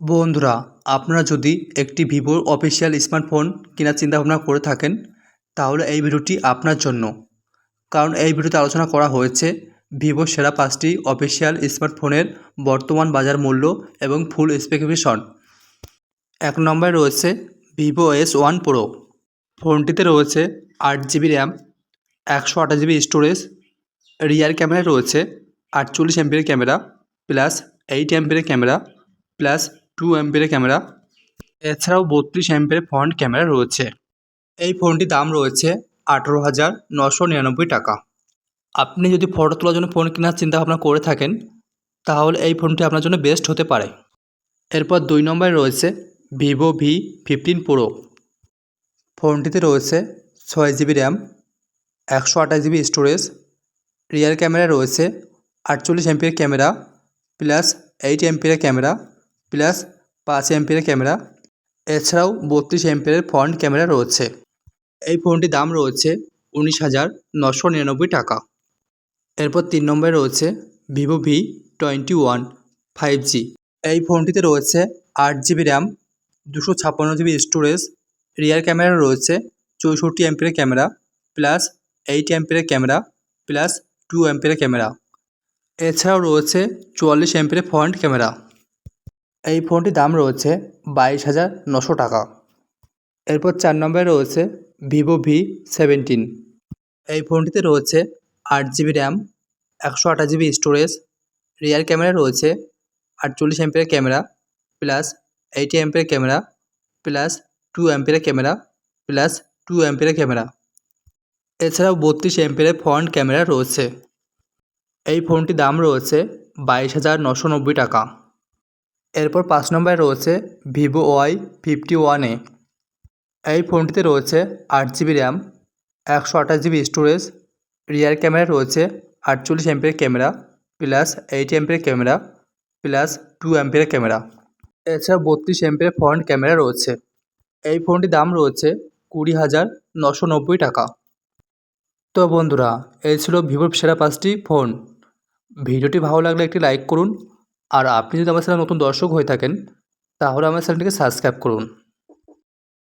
বন্ধুরা, আপনারা যদি একটি ভিভোর অফিসিয়াল স্মার্টফোন কেনার চিন্তাভাবনা করে থাকেন, তাহলে এই ভিডিওটি আপনার জন্য। কারণ এই ভিডিওতে আলোচনা করা হয়েছে ভিভোর সেরা পাঁচটি অফিসিয়াল স্মার্টফোনের বর্তমান বাজার মূল্য এবং ফুল স্পেসিফিকেশন। এক নম্বরে রয়েছে ভিভো এস ওয়ান প্রো। ফোনটিতে রয়েছে আট জিবি র্যাম, একশো আঠাশ জিবি স্টোরেজ, রিয়ার ক্যামেরায় রয়েছে আটচল্লিশ এমপির ক্যামেরা, প্লাস এইট এমপির ক্যামেরা, প্লাস টু এমপির ক্যামেরা এছাড়াও বত্রিশ এমপির ফ্রন্ট ক্যামেরা রয়েছে। এই ফোনটির দাম রয়েছে আঠেরো হাজার নশো নিরানব্বই টাকা। আপনি যদি ফটো তোলার জন্য ফোন কেনার চিন্তাভাবনা করে থাকেন, তাহলে এই ফোনটি আপনার জন্য বেস্ট হতে পারে। এরপর দুই নম্বরে রয়েছে ভিভো ভি ফিফটিন প্রো ফোনটিতে রয়েছে ছয় জিবি র্যাম একশো আঠাশ জিবি স্টোরেজ রিয়ার ক্যামেরা রয়েছে আটচল্লিশ এমপির ক্যামেরা প্লাস এইট এমপির ক্যামেরা প্লাস পাঁচ এমপির ক্যামেরা। এছাড়াও বত্রিশ এমপির ফ্রন্ট ক্যামেরা রয়েছে। এই ফোনটির দাম রয়েছে উনিশ হাজার নশো নিরানব্বই টাকা। এরপর তিন নম্বরে রয়েছে Vivo V twenty one five G. এই ফোনটিতে রয়েছে আট জিবি র্যাম, দুশো ছাপ্পান্ন জিবি স্টোরেজ, রিয়ার ক্যামেরা রয়েছে চৌষট্টি এমপির ক্যামেরা, প্লাস এইট এমপির ক্যামেরা, প্লাস টু এমপির ক্যামেরা। এছাড়াও রয়েছে চুয়াল্লিশ এমপির ফ্রন্ট ক্যামেরা। এই ফোনটির দাম রয়েছে বাইশ হাজার নশো টাকা। এরপর চার নম্বরে রয়েছে ভিভো ভি সেভেন্টিন। এই ফোনটিতে রয়েছে আট জিবি র্যাম, একশো আঠাশ জিবি স্টোরেজ, রিয়ার ক্যামেরা রয়েছে আটচল্লিশ এমপির ক্যামেরা, প্লাস এইটি এমপির ক্যামেরা, প্লাস টু এমপির ক্যামেরা, প্লাস টু এমপির ক্যামেরা। এছাড়াও বত্রিশ এমপির ফ্রন্ট ক্যামেরা রয়েছে। এই ফোনটির দাম রয়েছে বাইশ হাজার নশো নব্বই টাকা। এরপর পাঁচ নম্বরে রয়েছে ভিভো ওয়াই ফিফটি ওয়ান এই ফোনটিতে রয়েছে আট জিবি র্যাম, একশো আঠাশ জিবি স্টোরেজ, রিয়ার ক্যামেরা রয়েছে আটচল্লিশ এমপির ক্যামেরা, প্লাস এইট এমপির ক্যামেরা, প্লাস টু এমপির ক্যামেরা। এছাড়া বত্রিশ এমপির ফ্রন্ট ক্যামেরা রয়েছে। এই ফোনটির দাম রয়েছে কুড়ি হাজার নশো নব্বই টাকা। তো বন্ধুরা, এই ছিল ভিভোর সেরা পাঁচটি ফোন। ভিডিওটি ভালো লাগলে একটি লাইক করুন আর আপনি যদি আমার চ্যানেল নতুন দর্শক হয়ে থাকেন তাহলে আমার চ্যানেলটিকে সাবস্ক্রাইব করুন।